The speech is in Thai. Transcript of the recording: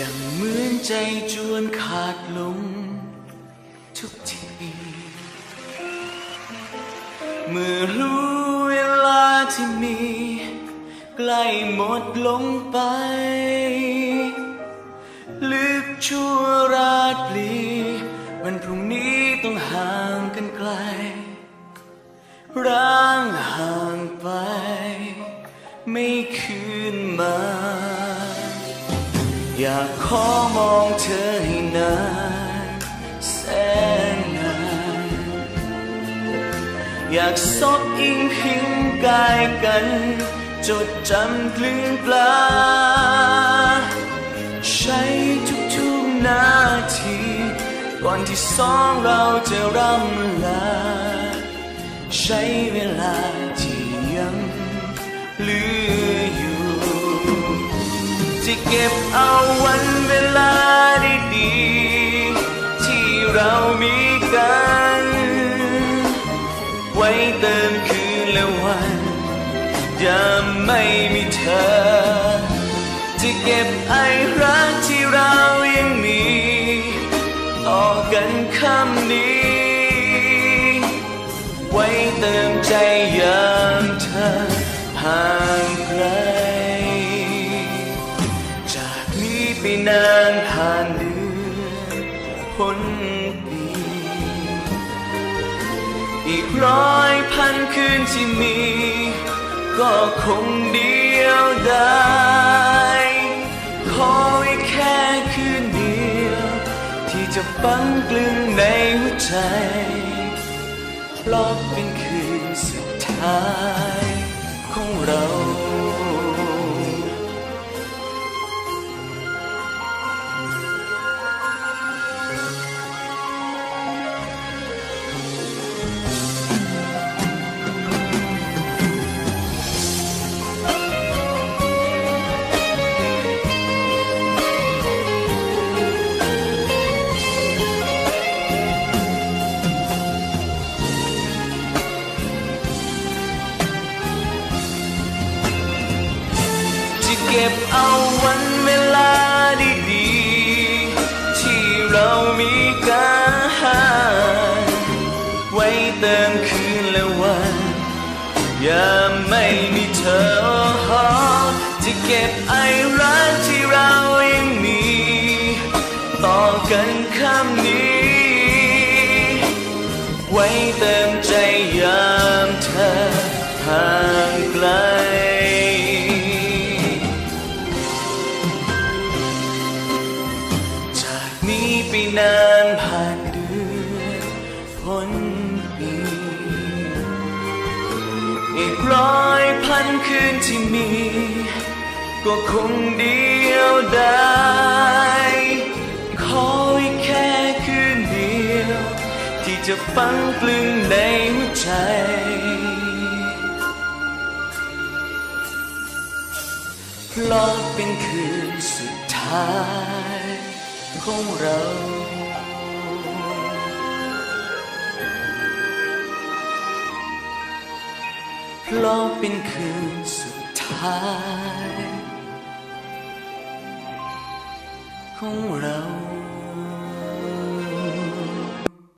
ดังเหมือนใจจวนขาดลงทุกที เมื่อรู้เวลาที่มี ใกล้หมดลงไป ลึกชั่วราตรีวันพรุ่งนี้ต้องห่างกันไกล ร่างห่างไป ไม่คืนมา อยากขอมองเธอให้นานแสนนานอยากซบอิงพิงกายกัน จดจำกลืนปลา ใช้ทุกๆนาทีก่อนที่สองเราจะร่ำลา ใช้เวลาที่ยังเหลือ ก็บเอาวันเวลาดีๆที่เรามีกัน ไว้เติมคืนและวันยามไม่มีเธอ จะเก็บไอรักที่เรายังมีต่อกันคำนี้ ไว้เติมใจยาม พ้นปีอีกร้อยพันคืนที่มี ก็คงเดียวได้ ขออีกแค่คืนเดียว ที่จะฝังกลึงในหัวใจ เพราะเป็นคืนสุดท้ายของเรา ก็บเอาวันเวลาดีๆ ที่เรามีกันไว้เติมคืนและวันยามไม่มีเธอ จะเก็บไอรักที่เรายังมี ต่อกันคำนี้ ไว้เติมใจยาม ไปนานผ่านเดือนพ้นปีอีกร้อยพันคืนที่มี ก็คงเดียวได้ขออีกแค่คืนเดียว ที่จะฝังกลึงในหัวใจเพราะเป็นคืนสุดท้าย ของเราเพราะเป็นคืนสุดท้าย ของเรา